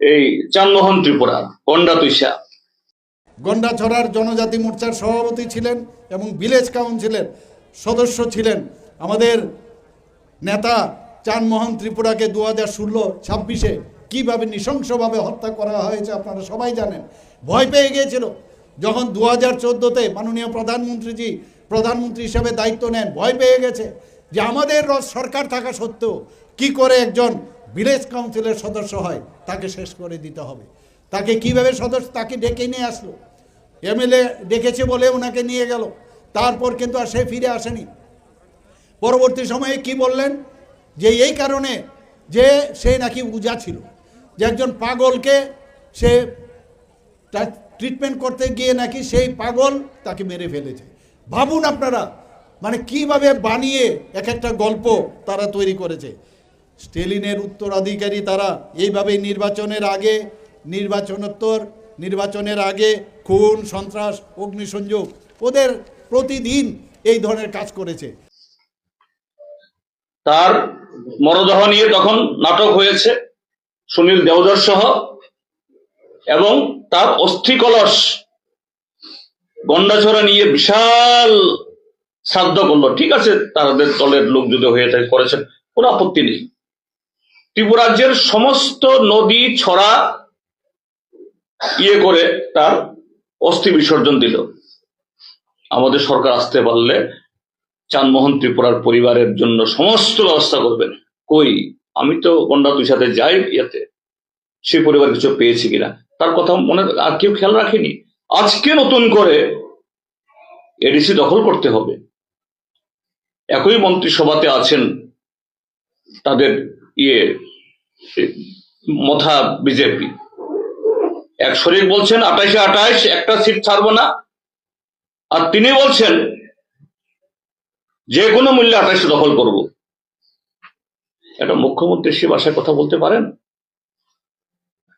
এই চান্দমোহন ত্রিপুরা, গন্ডা তুইসা গন্ডাছড়ার জনজাতি মোর্চার সভাপতি ছিলেন এবং ভিলেজ কাউন্সিলের সদস্য ছিলেন আমাদের নেতা চানমোহন ত্রিপুরাকে দু হাজার ষোলো ছাব্বিশে কীভাবে নৃশংসভাবে হত্যা করা হয়েছে আপনারা সবাই জানেন। ভয় পেয়ে গিয়েছিল। যখন দু হাজার চোদ্দোতে মাননীয় প্রধানমন্ত্রীজি প্রধানমন্ত্রী হিসেবে দায়িত্ব নেন, ভয় পেয়ে গেছে যে আমাদের সরকার থাকা সত্ত্বেও কি করে একজন ভিলেজ কাউন্সিলের সদস্য হয়, তাকে শেষ করে দিতে হবে। তাকে কীভাবে সদস্য, তাকে ডেকে নিয়ে আসলো। এমএলএ ডেকেছে বলে ওনাকে নিয়ে গেল। তারপর কিন্তু আর সে ফিরে আসেনি। পরবর্তী সময়ে কি বললেন? যে এই কারণে যে সে নাকি উজা ছিল। যে একজন পাগলকে সে ট্রিটমেন্ট করতে গিয়ে নাকি সেই পাগল তাকে মেরে ফেলেছে। ভাবুন আপনারা মানে কীভাবে বানিয়ে এক একটা গল্প তারা তৈরি করেছে। স্টেলিনের উত্তরাধিকারী তারা এইভাবেই নির্বাচনের আগে, নির্বাচনোত্তর, নির্বাচনের আগে খুন, সন্ত্রাস, অগ্নিসংযোগ, ওদের প্রতিদিন এই ধরনের কাজ করেছে। তার মরদেহ নিয়ে তখন নাটক হয়েছে, সুনীল দেওধর সহ, এবং তার অস্থি কলস গন্ডাছড়া নিয়ে বিশাল শ্রাদ্ধ করল। ঠিক আছে, তাদের দলের লোক যদি হয়ে থাকে, করেছেন, কোনো আপত্তি নেই। ত্রিপুরাজ্যের সমস্ত নদী, ছড়া ইয়ে করে তার অস্থি বিসর্জন দিল। আমাদের সরকার আসতে পারলে চানমোহন ত্রিপুরার পরিবারের জন্য সমস্ত ব্যবস্থা করবেন। কই? আমি তো গন্ডা, তুই সাথে যাই ইয়েতে। সেই পরিবার কিছু পেয়েছি কিনা? তার কথা মনে আর কেউ খেয়াল রাখেনি। আজকে নতুন করে এডিসি দখল করতে হবে। একই মন্ত্রিসভাতে আছেন তাদের ইয়ে মথা বিজেপি। এক শরীর বলছেন আঠাইশে আঠাইশ একটা সিট ছাড়বো না। আর তিনি বলছেন, যে কোনো মূল্যে আঠাশে দখল করব। এটা মুখ্যমন্ত্রী সে ভাষায় কথা বলতে পারেন?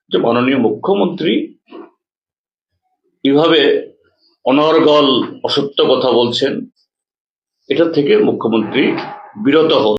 যে মাননীয় মুখ্যমন্ত্রী কীভাবে অনর্গল অসত্য কথা বলছেন এটা থেকে মুখ্যমন্ত্রী বিরত হন।